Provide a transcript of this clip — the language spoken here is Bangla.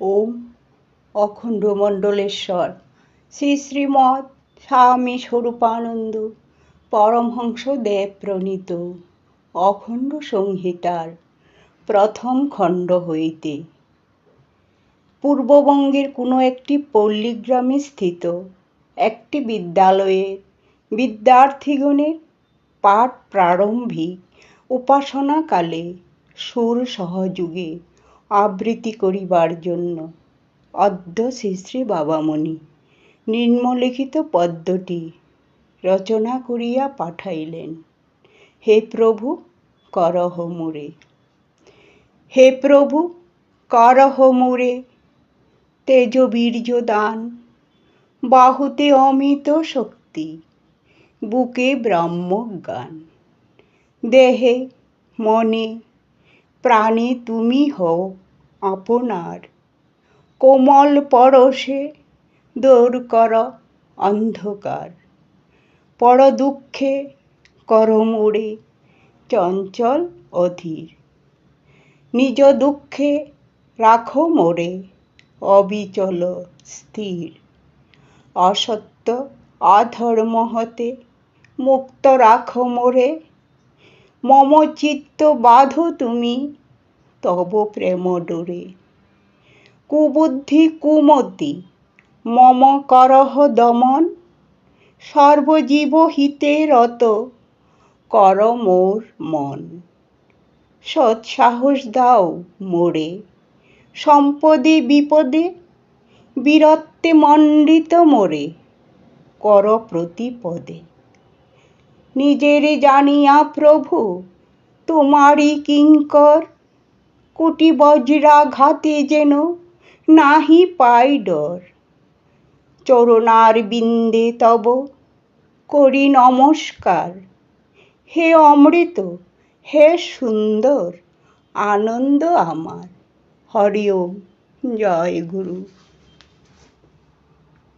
ওম অখণ্ড মণ্ডলেশ্বর শ্রী শ্রীমৎ স্বামী স্বরূপানন্দ পরমহংস দেব প্রণীত অখণ্ড সংহিতার প্রথম খণ্ড হইতে। পূর্ববঙ্গের কোনো একটি পল্লীগ্রামে স্থিত একটি বিদ্যালয়ের বিদ্যার্থীগণের পাঠ প্রারম্ভিক উপাসনাকালে সুর সহযোগে আবৃত্তি করিবার জন্য। অদ্য শ্রী বাবামণি নিম্নলিখিত পদ্মটি রচনা করিয়া পাঠাইলেন। হে প্রভু, করহ মুরে। হে প্রভু, করহ মুরে। তেজ বীর্য দান বাহুতে অমিত শক্তি, বুকে ব্রহ্মজ্ঞান। দেহে, মনে প্রাণে তুমি হও আপনার। কোমল পরশে দূর কর অন্ধকার। পর দুঃখে কর মোড়ে চঞ্চল অধীর। নিজ দুঃখে রাখো মোরে অবিচল স্থির। অসত্য অধর্ম হতে মুক্ত রাখো মোরে মম চিত্ত বাঁধো তুমি, তব প্রেম ডোরে। কুবুদ্ধি কুমতি, মম করহ দমন, সর্বজীব হিতে রত কর মোর মন। সৎসাহস দাও মোরে, সম্পদে বিপদে, বীরত্বে মণ্ডিত মোরে, কর প্রতিপদে। নিজেরে জানিয়া প্রভু, তোমারই কিঙ্কর। কুটি বজ্রাঘাতে যেন নাহি পাই ডর। চরণার বিন্দে তব করি নমস্কার। হে অমৃত, হে সুন্দর, আনন্দ আমার। হরি ওম জয় গুরু।